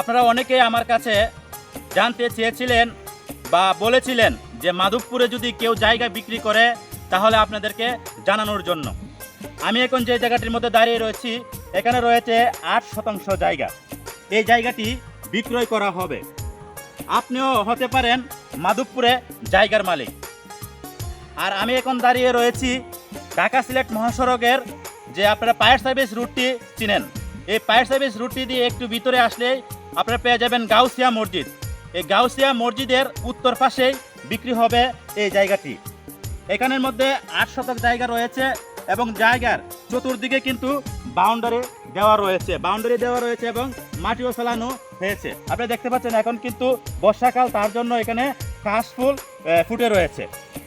আপনারা অনেকেই আমার কাছে জানতে চেয়েছিলেন বা বলেছিলেন যে মাধবপুরে যদি কেউ জায়গা বিক্রি করে, তাহলে আপনাদেরকে জানানোর জন্য। আমি এখন যে জায়গাটির মধ্যে দাঁড়িয়ে রয়েছি, এখানে রয়েছে আট শতাংশ জায়গা। এই জায়গাটি বিক্রয় করা হবে। আপনিও হতে পারেন মাধবপুরে জায়গার মালিক। আর আমি এখন দাঁড়িয়ে রয়েছি ঢাকা সিলেট মহাসড়কের যে আপনারা ফায়ার সার্ভিস রুটটি চিনেন। এই ফায়ার সার্ভিস রুটটি দিয়ে একটু ভিতরে আসলেই আপনারা পেয়ে যাবেন গাউসিয়া মসজিদ। এই গাউসিয়া মসজিদের উত্তর পাশেই বিক্রি হবে এই জায়গাটি। এখানের মধ্যে আট শতক জায়গা রয়েছে এবং জায়গার চতুর্দিকে কিন্তু বাউন্ডারি দেওয়া রয়েছে। বাউন্ডারি দেওয়া রয়েছে এবং মাটিও ফেলানো হয়েছে। আপনারা দেখতে পাচ্ছেন এখন কিন্তু বর্ষাকাল, তার জন্য এখানে কাশফুল ফুটে রয়েছে।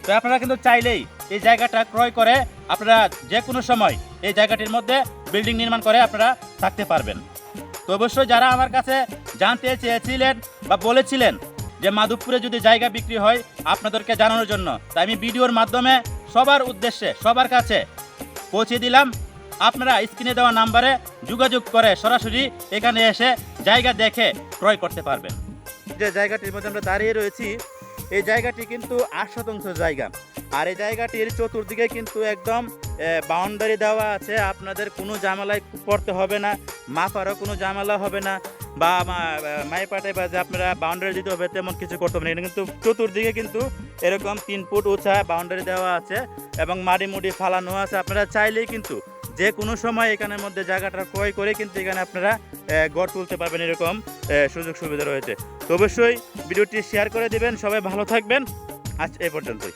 তো আপনারা কিন্তু চাইলেই এই জায়গাটা ক্রয় করে আপনারা যে কোনো সময় এই জায়গাটির মধ্যে বিল্ডিং নির্মাণ করে আপনারা থাকতে পারবেন। তো অবশ্যই যারা আমার কাছে জানতে চেয়েছিলেন বা বলেছিলেন যে মাধবপুরে যদি জায়গা বিক্রি হয় আপনাদেরকে জানানোর জন্য, তাই আমি ভিডিওর মাধ্যমে সবার উদ্দেশ্যে, সবার কাছে পৌঁছে দিলাম। আপনারা স্ক্রিনে দেওয়া নাম্বারে যোগাযোগ করে সরাসরি এখানে এসে জায়গা দেখে ক্রয় করতে পারবেন। যে জায়গাটির মধ্যে আমরা দাঁড়িয়ে রয়েছি, এই জায়গাটি কিন্তু আট শতাংশ জায়গা। আর এই জায়গাটির চতুর্দিকে কিন্তু একদম বাউন্ডারি দেওয়া আছে। আপনাদের কোনো জামালায় পড়তে হবে না, মাপারও কোনো জামালা হবে না, বা মাই পাটে বা যে আপনারা বাউন্ডারি দিতে হবে তেমন কিছু করতে হবে না। কিন্তু চতুর্দিকে কিন্তু এরকম তিন ফুট উঁচা বাউন্ডারি দেওয়া আছে এবং মাটি মুড়ি ফালানো আছে। আপনারা চাইলেই কিন্তু যে কোনো সময় এখানের মধ্যে জায়গাটা ক্রয় করে কিন্তু এখানে আপনারা গড় তুলতে পারবেন এরকম সুযোগ সুবিধা রয়েছে। তো অবশ্যই ভিডিওটি শেয়ার করে দিবেন। সবাই ভালো থাকবেন। আজ এই পর্যন্তই।